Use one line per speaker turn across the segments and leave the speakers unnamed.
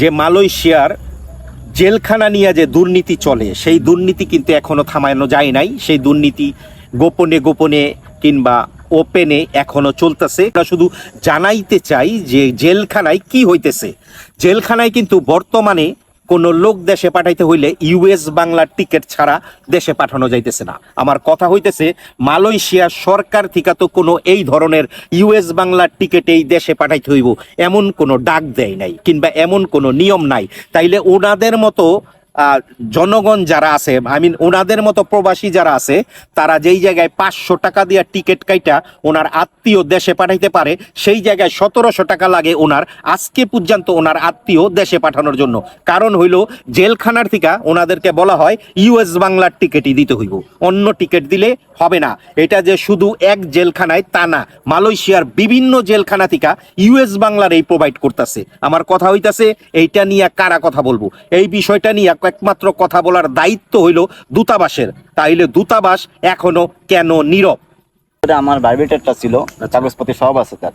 যে মালয়েশিয়ার জেলখানা নিয়ে যে দুর্নীতি চলে, সেই দুর্নীতি কিন্তু এখনও থামানো যায় নাই। সেই দুর্নীতি গোপনে গোপনে কিংবা ওপেনে এখনও চলতেছে। আমরা শুধু জানাইতে চাই যে জেলখানায় কি হইতেছে। জেলখানায় কিন্তু বর্তমানে কোনো লোক দেশে পাঠাইতে হইলে ইউএস বাংলার টিকিট ছাড়া দেশে পাঠানো যাইতেছে না। আমার কথা হইতেছে, মালয়েশিয়া সরকার থেকে তো কোনো এই ধরনের ইউএস বাংলার টিকিট এই দেশে পাঠাইতে হইব, এমন কোনো ডাক দেয় নাই, কিংবা এমন কোনো নিয়ম নাই। তাইলে ওনাদের মতো জনগণ যারা আছে, আই মিন ওনাদের মতো প্রবাসী যারা আছে, তারা যেই জায়গায় পাঁচশো টাকা দিয়ে টিকিট কাইটা ওনার আত্মীয় দেশে পাঠাইতে পারে, সেই জায়গায় সতেরোশো টাকা লাগে ওনার, আজকে পর্যন্ত ওনার আত্মীয় দেশে পাঠানোর জন্য। কারণ হইল, জেলখানার থেকে ওনাদেরকে বলা হয় ইউএস বাংলার টিকিটই দিতে হইব। অন্য টিকিট দিলে হবে না। এটা যে শুধু এক জেলখানায় তা না, মালয়েশিয়ার বিভিন্ন জেলখানা থেকে ইউএস বাংলার এই প্রোভাইড করতেছে। আমার কথা হইতাছে, এইটা নিয়ে কারা কথা বলব? এই বিষয়টা নিয়ে একমাত্র কথা বলার দায়িত্ব হইল দূতাবাসের। তাইলে দূতাবাস এখনও কেন নীরব?
আমার বায়োডেটাটা ছিল কাগজপত্র সব আছে তার।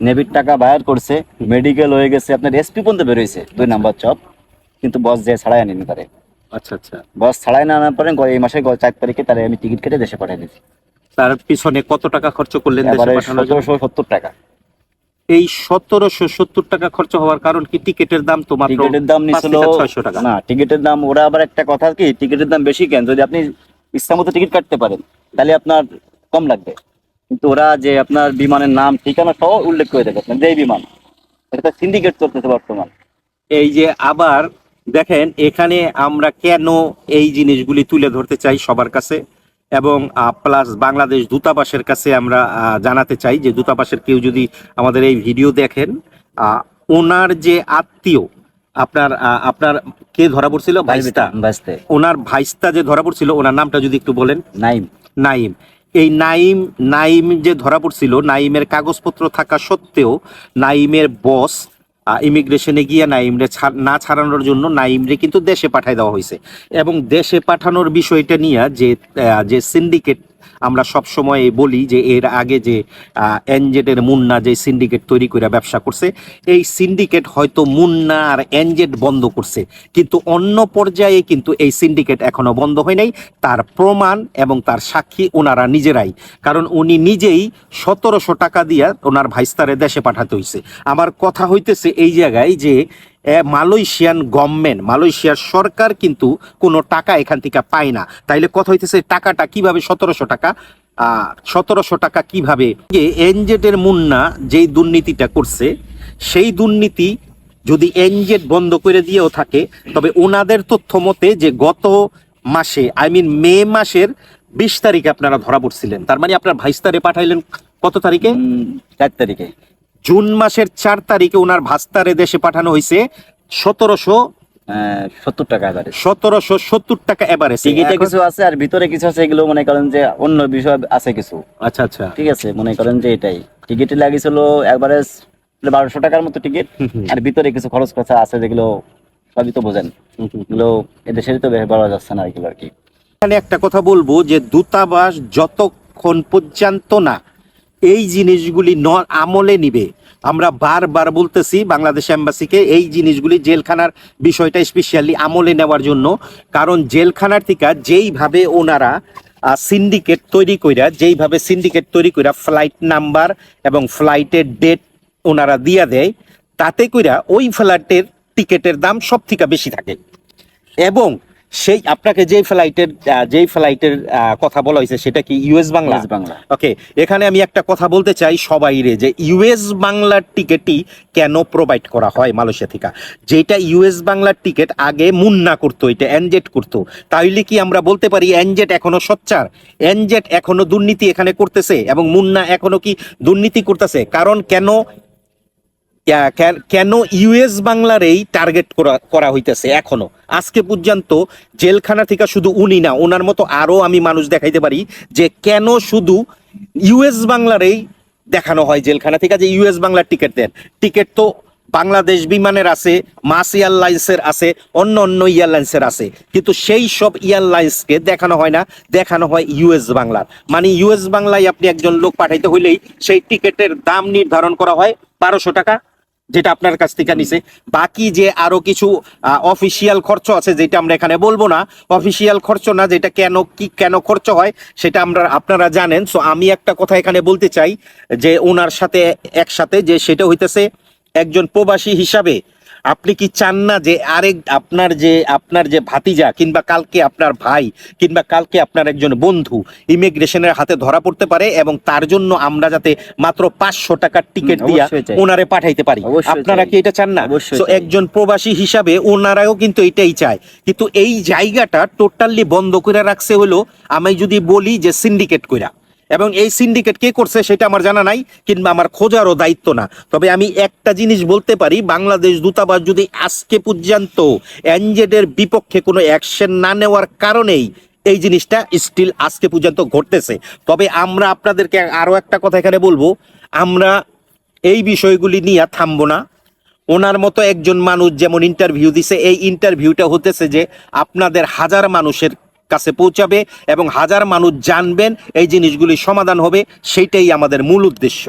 নেভির টাকা বায়ার করছে মেডিকেল হয়ে গেছে আপনার এসপি পর্যন্ত বেরোইছে দুই নাম্বার চপ। কিন্তু বস যে ছাড়াই আনিনি তারে।
আচ্ছা আচ্ছা।
বস ছাড়াই না আনার পরে এই মাসের গ- চার তারিখে তারে আমি টিকিট কেটে দেশে পাঠিয়ে দিয়েছি।
তার পিছনে কত টাকা খরচ করলেন?
সতেরোশো সত্তর টাকা।
এই সতেরোশো সত্তর টাকা খরচ হওয়ার কারণ কি? টিকিটের দাম তো মাত্র
টিকিটের দাম নিছিল
ছয়শো টাকা।
না টিকিটের দাম ওরা আবার একটা কথা কি? টিকিটের দাম বেশি কেন? যদি আপনি ইচ্ছা মতো টিকিট কাটতে পারেন তাহলে আপনার কম লাগবে। কিন্তু ওরা যে আপনার বিমানের নাম ঠিকানা সহ উল্লেখ করে দেবে আপনার যে বিমান। এটা সিন্ডিকেট চলতেছে বর্তমান।
এই যে আবার দেখেন এখানে আমরা কেন এই জিনিসগুলি তুলে ধরতে চাই সবার কাছে? এবং প্লাস বাংলাদেশ দূতাবাসের কাছে আমরা জানাতে চাই যে দূতাবাসের কেউ যদি আমাদের এই ভিডিও দেখেন ওনার যে আত্মীয় আপনার আপনার কে ধরা পড়ছিল? ভাইস্তা। ওনার ভাইস্তা যে ধরা পড়ছিল ওনার নামটা যদি একটু বলেন।
নাইম।
নাইম। এই নাইম নাইম যে ধরা পড়ছিল নাইমের কাগজপত্র থাকা সত্ত্বেও নাইমের বস ইমিগ্রেশনে গিয়ে নাইমরে না ছাড়ানোর জন্য নাইমরে কিন্তু দেশে পাঠায় দেওয়া হয়েছে। এবং দেশে পাঠানোর বিষয়টা নিয়ে যে যে সিন্ডিকেট আমরা সব সময় বলি যে এর আগে যে এনজেডের মুন্না যে সিন্ডিকেট তৈরি করে ব্যবসা করছে, এই সিন্ডিকেট হয়তো মুন্না আর এনজেড বন্ধ করছে। কিন্তু অন্য পর্যায়ে কিন্তু এই সিন্ডিকেট এখনও বন্ধ হয় নাই। তার প্রমাণ এবং তার সাক্ষী ওনারা নিজেরাই। কারণ উনি নিজেই সতেরোশো টাকা দিয়া ওনার ভাইস্তারে দেশে পাঠাতে হয়েছে আমার কথা হইতেছে এই জায়গায় যে মালয়েশিয়ান গভর্নমেন্ট, মালয়েশিয়ার সরকার কিন্তু কোনো টাকা এখান থেকে পায় না। তাইলে কথা হইতেছে, টাকাটা কীভাবে সতেরোশো টাকা? সতেরোশো টাকা কীভাবে? এনজেডের মুন্না যেই দুর্নীতিটা করছে, সেই দুর্নীতি যদি এনজেড বন্ধ করে দিয়েও থাকে, তবে ওনাদের তথ্য মতে যে গত মাসে, আই মিন মে মাসের বিশ তারিখে আপনারা ধরা পড়ছিলেন। তার মানে আপনার ভাইস্তারে পাঠাইলেন কত তারিখে?
চার তারিখে।
জুন মাসের চার তারিখে ওনার ভাস্তারে দেশে পাঠানো হয়েছে সতেরোশো
সত্তর টাকা
সতেরোশো সত্তর টাকা এভারেজ
টিকিটে কিছু আছে আর ভিতরে কিছু আছে এগুলো মনে করেন যে অন্য বিষয় আছে কিছু।
আচ্ছা আচ্ছা।
ঠিক আছে মনে করেন যে এটাই। টিকিটে লাগিয়েছিল বারোশো টাকার মতো টিকিট। আর ভিতরে কিছু খরচ খরচা আছে যেগুলো সবই তো বোঝেন। এগুলো তো বলা যাচ্ছে না এগুলো আর কি।
এখানে একটা কথা বলব যে দূতাবাস যতক্ষণ পর্যন্ত না এই জিনিসগুলি ন আমলে নিবে। আমরা বারবার বলতেছি বাংলাদেশ এম্বাসিকে এই জিনিসগুলি জেলখানার বিষয়টা স্পেশালি আমলে নেওয়ার জন্য। কারণ জেলখানার থেকে যেইভাবে ওনারা সিন্ডিকেট তৈরি কইরা, যেইভাবে সিন্ডিকেট তৈরি কইরা ফ্লাইট নাম্বার এবং ফ্লাইটের ডেট ওনারা দিয়া দেয়, তাতে কইরা ওই ফ্লাইটের টিকেটের দাম সব থেকে বেশি থাকে। এবং সেই আপনাকে যেই ফ্লাইটের যেই ফ্লাইটের কথা বলা হয়েছে সেটা কি ইউএস বাংলা?
বাংলা।
ওকে এখানে আমি একটা কথা বলতে চাই সবাইরে যে ইউএস বাংলার টিকেটই কেন প্রোভাইড করা হয় মালয়েশিয়া থেকে? যেটা ইউএস বাংলার টিকিট আগে মুন্না করতো এটা এনজেট করতো। তাইলে কি আমরা বলতে পারি এনজেট এখনও সচ্চার? এনজেট এখনও দুর্নীতি এখানে করতেছে এবং মুন্না এখনও কি দুর্নীতি করতেছে? কারণ কেন কেন- ইউএস বাংলার এই টার্গেট করা করা হইতেছে এখনও? আজকে পর্যন্ত জেলখানা থেকে শুধু উনি না ওনার মতো আরও আমি মানুষ দেখাইতে পারি যে কেন শুধু ইউএস বাংলার এই দেখানো হয় জেলখানা থেকে যে ইউএস বাংলার টিকিট দেন। টিকিট তো বাংলাদেশ বিমানের আছে, মাস এয়ারলাইন্সের আছে, অন্য অন্য এয়ারলাইন্সের আছে। কিন্তু সেই সব এয়ারলাইন্সকে দেখানো হয় না, দেখানো হয় ইউএস বাংলার। মানে ইউএস বাংলায় আপনি একজন লোক পাঠাইতে হইলেই সেই টিকিটের দাম নির্ধারণ করা হয় বারোশো টাকা। যেটা আপনার কাছ থেকে নিছে। বাকি যে আরও কিছু অফিসিয়াল খরচ আছে যেটা আমরা এখানে বলব না অফিসিয়াল খরচ না যেটা কেন, কি কেন খরচ হয়, সেটা আমরা, আপনারা জানেন। সো আমি একটা কথা এখানে বলতে চাই, যে ওনার সাথে একসাথে, যে সেটা হইতেছে একজন প্রবাসী হিসাবে আপনি কি চান না যে আরেক আপনার যে আপনার যে ভাতিজা কিংবা কালকে আপনার ভাই কিংবা কালকে আপনার একজন বন্ধু ইমিগ্রেশনের হাতে ধরা পড়তে পারে এবং তার জন্য আমরা যাতে মাত্র পাঁচশো টাকার টিকিট দিয়া ওনারে পাঠাইতে পারি। আপনারা কি এটা চান না?
চাই।
একজন প্রবাসী হিসাবে ওনারাও কিন্তু এটাই চায়। কিন্তু এই জায়গাটা টোটালি বন্ধ করে রাখছে হলো আমি যদি বলি যে সিন্ডিকেট কইরা। এবং এই সিন্ডিকেট কে করছে সেটা আমার জানা নাই, কিংবা আমার খোঁজারও দায়িত্ব না। তবে আমি একটা জিনিস বলতে পারি, বাংলাদেশ দূতাবাস যদি আজকে পর্যন্ত এনজেডের বিপক্ষে কোনো অ্যাকশন না নেওয়ার কারণেই এই জিনিসটা স্টিল আজকে পর্যন্ত ঘটতেছে। তবে আমরা আপনাদেরকে আরও একটা কথা এখানে বলব, আমরা এই বিষয়গুলি নিয়ে থামবো না। ওনার মতো একজন মানুষ যেমন ইন্টারভিউ দিছে, এই ইন্টারভিউটা হতেছে যে আপনাদের হাজার মানুষের কাছে পৌঁছাবে এবং হাজার মানুষ জানবেন এই জিনিসগুলি সমাধান হবে সেইটাই আমাদের মূল উদ্দেশ্য।